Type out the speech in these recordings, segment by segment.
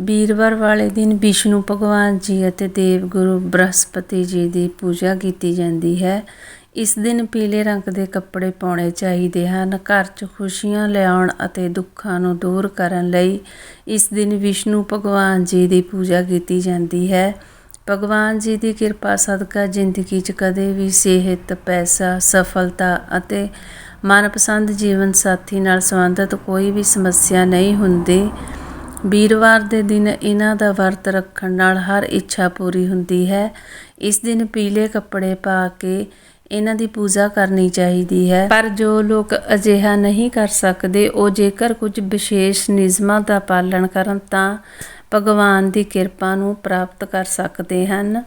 ਵੀਰਵਾਰ ਵਾਲੇ ਦਿਨ ਵਿਸ਼ਨੂੰ ਭਗਵਾਨ ਜੀ ਅਤੇ ਦੇਵ ਗੁਰੂ ਬ੍ਰਹਸਪਤੀ ਜੀ ਦੀ ਪੂਜਾ ਕੀਤੀ ਜਾਂਦੀ ਹੈ। ਇਸ ਦਿਨ ਪੀਲੇ ਰੰਗ ਦੇ ਕੱਪੜੇ ਪਾਉਣੇ ਚਾਹੀਦੇ ਹਨ। ਘਰ 'ਚ ਖੁਸ਼ੀਆਂ ਲਿਆਉਣ ਅਤੇ ਦੁੱਖਾਂ ਨੂੰ ਦੂਰ ਕਰਨ ਲਈ ਇਸ ਦਿਨ ਵਿਸ਼ਨੂੰ ਭਗਵਾਨ ਜੀ ਦੀ ਪੂਜਾ ਕੀਤੀ ਜਾਂਦੀ ਹੈ। ਭਗਵਾਨ ਜੀ ਦੀ ਕਿਰਪਾ ਸਦਕਾ ਜ਼ਿੰਦਗੀ 'ਚ ਕਦੇ ਵੀ ਸਿਹਤ, ਪੈਸਾ, ਸਫਲਤਾ ਅਤੇ ਮਨਪਸੰਦ ਜੀਵਨ ਸਾਥੀ ਨਾਲ ਸੰਬੰਧਿਤ ਕੋਈ ਵੀ ਸਮੱਸਿਆ ਨਹੀਂ ਹੁੰਦੀ। ਵੀਰਵਾਰ ਦੇ ਦਿਨ ਇਹਨਾਂ ਦਾ ਵਰਤ ਰੱਖਣ ਨਾਲ ਹਰ ਇੱਛਾ ਪੂਰੀ ਹੁੰਦੀ ਹੈ। ਇਸ ਦਿਨ ਪੀਲੇ ਕੱਪੜੇ ਪਾ ਕੇ ਇਹਨਾਂ ਦੀ ਪੂਜਾ ਕਰਨੀ ਚਾਹੀਦੀ ਹੈ। ਪਰ ਜੋ ਲੋਕ ਅਜਿਹਾ ਨਹੀਂ ਕਰ ਸਕਦੇ, ਉਹ ਜੇਕਰ ਕੁਝ ਵਿਸ਼ੇਸ਼ ਨਿਯਮਾਂ ਦਾ ਪਾਲਣ ਕਰਨ ਤਾਂ ਭਗਵਾਨ ਦੀ ਕਿਰਪਾ ਨੂੰ ਪ੍ਰਾਪਤ ਕਰ ਸਕਦੇ ਹਨ।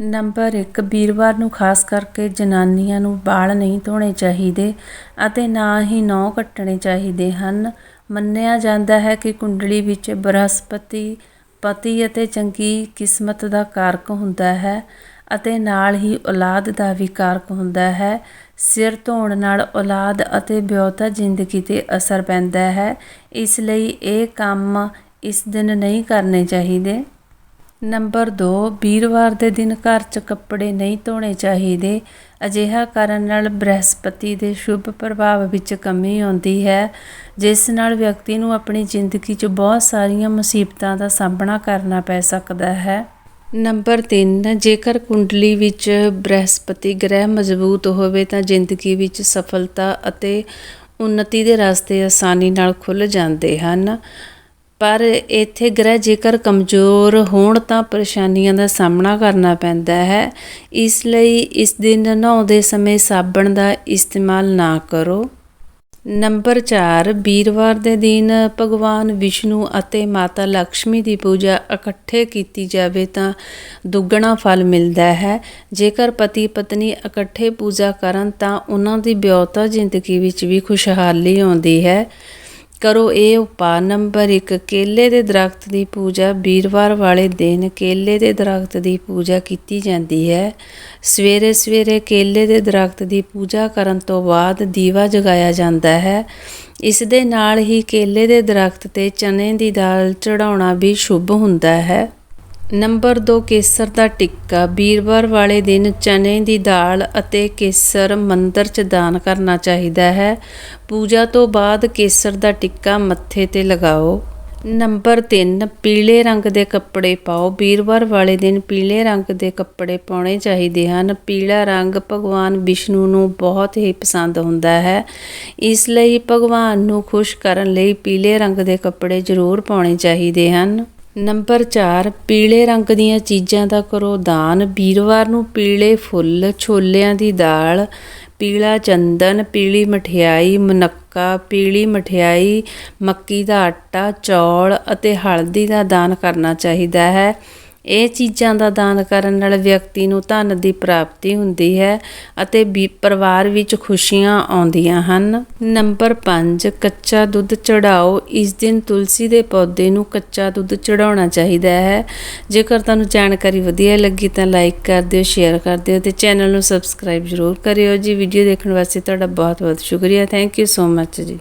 ਨੰਬਰ 1 ਵੀਰਵਾਰ ਨੂੰ ਖਾਸ ਕਰਕੇ ਜਨਾਨੀਆਂ ਨੂੰ ਵਾਲ ਨਹੀਂ ਧੋਣੇ ਚਾਹੀਦੇ ਅਤੇ ਨਾ ਹੀ ਨਹੁੰ ਕੱਟਣੇ ਚਾਹੀਦੇ ਹਨ। ਮੰਨਿਆ ਜਾਂਦਾ ਹੈ ਕਿ ਕੁੰਡਲੀ ਵਿੱਚ ਬ੍ਰਹਸਪਤੀ, ਪਤੀ ਅਤੇ ਚੰਗੀ ਕਿਸਮਤ ਦਾ ਕਾਰਕ ਹੁੰਦਾ ਹੈ ਅਤੇ ਨਾਲ ਹੀ ਔਲਾਦ ਦਾ ਵੀ ਕਾਰਕ ਹੁੰਦਾ ਹੈ। ਸਿਰ ਧੋਣ ਨਾਲ ਔਲਾਦ ਅਤੇ ਵਿਆਹੁਤਾ ਜ਼ਿੰਦਗੀ ਤੇ ਅਸਰ ਪੈਂਦਾ ਹੈ। ਇਸ ਲਈ ਇਹ ਕੰਮ ਇਸ ਦਿਨ ਨਹੀਂ ਕਰਨੇ ਚਾਹੀਦੇ। ਨੰਬਰ 2 ਵੀਰਵਾਰ ਦੇ ਦਿਨ ਘਰ 'ਚ ਕੱਪੜੇ ਨਹੀਂ ਧੋਣੇ ਚਾਹੀਦੇ। ਅਜਿਹਾ ਕਰਨ ਨਾਲ ਬ੍ਰਹਿਸਪਤੀ ਦੇ ਸ਼ੁਭ ਪ੍ਰਭਾਵ ਵਿੱਚ ਕਮੀ ਆਉਂਦੀ ਹੈ, ਜਿਸ ਨਾਲ ਵਿਅਕਤੀ ਨੂੰ ਆਪਣੀ ਜ਼ਿੰਦਗੀ 'ਚ ਬਹੁਤ ਸਾਰੀਆਂ ਮੁਸੀਬਤਾਂ ਦਾ ਸਾਹਮਣਾ ਕਰਨਾ ਪੈ ਸਕਦਾ ਹੈ। ਨੰਬਰ 3 ਜੇਕਰ ਕੁੰਡਲੀ ਵਿੱਚ ਬ੍ਰਹਿਸਪਤੀ ਗ੍ਰਹਿ ਮਜ਼ਬੂਤ ਹੋਵੇ ਤਾਂ ਜ਼ਿੰਦਗੀ ਵਿੱਚ ਸਫਲਤਾ ਅਤੇ ਉન્નਤੀ ਦੇ ਰਸਤੇ ਆਸਾਨੀ ਨਾਲ ਖੁੱਲ ਜਾਂਦੇ ਹਨ। ਪਰ ਇੱਥੇ ਗ੍ਰਹਿ ਜੇਕਰ ਕਮਜ਼ੋਰ ਹੋਣ ਤਾਂ ਪਰੇਸ਼ਾਨੀਆਂ ਦਾ ਸਾਹਮਣਾ ਕਰਨਾ ਪੈਂਦਾ ਹੈ। ਇਸ ਲਈ ਇਸ ਦਿਨ ਨਹਾਉਂਦੇ ਸਮੇਂ ਸਾਬਣ ਦਾ ਇਸਤੇਮਾਲ ਨਾ ਕਰੋ। ਨੰਬਰ 4 ਵੀਰਵਾਰ ਦੇ ਦਿਨ ਭਗਵਾਨ ਵਿਸ਼ਨੂੰ ਅਤੇ ਮਾਤਾ ਲక్ష్ਮੀ ਦੀ ਪੂਜਾ ਇਕੱਠੇ ਕੀਤੀ ਜਾਵੇ ਤਾਂ ਦੁੱਗਣਾ ਫਲ ਮਿਲਦਾ ਹੈ। ਜੇਕਰ ਪਤੀ ਪਤਨੀ ਇਕੱਠੇ ਪੂਜਾ ਕਰਨ ਤਾਂ ਉਹਨਾਂ ਦੀ ਵਿਆਹਤਾ ਜ਼ਿੰਦਗੀ ਵਿੱਚ ਵੀ ਖੁਸ਼ਹਾਲੀ ਆਉਂਦੀ ਹੈ। ਕਰੋ ਇਹ ਉਪਾਅ। ਨੰਬਰ 1 ਕੇਲੇ ਦੇ ਦਰਖਤ ਦੀ ਪੂਜਾ ਵੀਰਵਾਰ ਵਾਲੇ ਦਿਨ ਕੇਲੇ ਦੇ ਦਰਖਤ ਦੀ ਪੂਜਾ ਕੀਤੀ ਜਾਂਦੀ ਹੈ। ਸਵੇਰੇ ਸਵੇਰੇ ਕੇਲੇ ਦੇ ਦਰਖਤ ਦੀ ਪੂਜਾ ਕਰਨ ਤੋਂ ਬਾਅਦ ਦੀਵਾ ਜਗਾਇਆ ਜਾਂਦਾ ਹੈ। ਇਸ ਦੇ ਨਾਲ ਹੀ ਕੇਲੇ ਦੇ ਦਰਖਤ ਤੇ ਚਨੇ ਦੀ ਦਾਲ ਚੜਾਉਣਾ ਵੀ ਸ਼ੁਭ ਹੁੰਦਾ ਹੈ। ਨੰਬਰ 2 ਕੇਸਰ ਦਾ ਟਿੱਕਾ ਵੀਰਵਾਰ ਵਾਲੇ ਦਿਨ ਚਨੇ ਦੀ ਦਾਲ ਅਤੇ ਕੇਸਰ ਮੰਦਰ 'ਚ ਦਾਨ ਕਰਨਾ ਚਾਹੀਦਾ ਹੈ। ਪੂਜਾ ਤੋਂ ਬਾਅਦ ਕੇਸਰ ਦਾ ਟਿੱਕਾ ਮੱਥੇ ਤੇ ਲਗਾਓ। ਨੰਬਰ 3 ਪੀਲੇ ਰੰਗ ਦੇ ਕੱਪੜੇ ਪਾਓ। ਵੀਰਵਾਰ ਵਾਲੇ ਦਿਨ ਪੀਲੇ ਰੰਗ ਦੇ ਕੱਪੜੇ ਪਾਉਣੇ ਚਾਹੀਦੇ ਹਨ। ਪੀਲਾ ਰੰਗ ਭਗਵਾਨ ਵਿਸ਼ਨੂੰ ਨੂੰ ਬਹੁਤ ਹੀ ਪਸੰਦ ਹੁੰਦਾ ਹੈ। ਇਸ ਲਈ ਭਗਵਾਨ ਨੂੰ ਖੁਸ਼ ਕਰਨ ਲਈ ਪੀਲੇ ਰੰਗ ਦੇ ਕੱਪੜੇ ਜ਼ਰੂਰ ਪਾਉਣੇ ਚਾਹੀਦੇ ਹਨ। ਨੰਬਰ 4 ਪੀਲੇ ਰੰਗ ਦੀਆਂ ਚੀਜ਼ਾਂ ਦਾ ਕਰੋ ਦਾਨ। ਵੀਰਵਾਰ ਨੂੰ ਪੀਲੇ ਫੁੱਲ, ਛੋਲਿਆਂ ਦੀ ਦਾਲ, ਪੀਲਾ ਚੰਦਨ, ਪੀਲੀ ਮਠਿਆਈ, ਮੁਨੱਕਾ, ਪੀਲੀ ਮਠਿਆਈ, ਮੱਕੀ ਦਾ ਆਟਾ, ਚੌਲ ਅਤੇ ਹਲਦੀ ਦਾ ਦਾਨ ਕਰਨਾ ਚਾਹੀਦਾ ਹੈ। ਇਹ ਚੀਜ਼ਾਂ ਦਾ ਦਾਨ ਕਰਨ ਨਾਲ ਵਿਅਕਤੀ ਨੂੰ ਧਨ ਦੀ ਪ੍ਰਾਪਤੀ ਹੁੰਦੀ ਹੈ ਅਤੇ ਵੀ ਪਰਿਵਾਰ ਵਿੱਚ ਖੁਸ਼ੀਆਂ ਆਉਂਦੀਆਂ ਹਨ। ਨੰਬਰ 5 ਕੱਚਾ ਦੁੱਧ ਚੜਾਓ। ਇਸ ਦਿਨ ਤੁਲਸੀ ਦੇ ਪੌਦੇ ਨੂੰ ਕੱਚਾ ਦੁੱਧ ਚੜਾਉਣਾ ਚਾਹੀਦਾ ਹੈ। ਜੇਕਰ ਤੁਹਾਨੂੰ ਜਾਣਕਾਰੀ ਵਧੀਆ ਲੱਗੀ ਤਾਂ ਲਾਈਕ ਕਰ ਦਿਓ, ਸ਼ੇਅਰ ਕਰ ਦਿਓ ਤੇ ਚੈਨਲ ਨੂੰ ਸਬਸਕ੍ਰਾਈਬ ਜ਼ਰੂਰ ਕਰਿਓ। ਜੀ, ਵੀਡੀਓ ਦੇਖਣ ਵਾਸਤੇ ਤੁਹਾਡਾ ਬਹੁਤ ਬਹੁਤ ਸ਼ੁਕਰੀਆ। ਥੈਂਕ ਯੂ ਸੋ ਮੱਚ ਜੀ।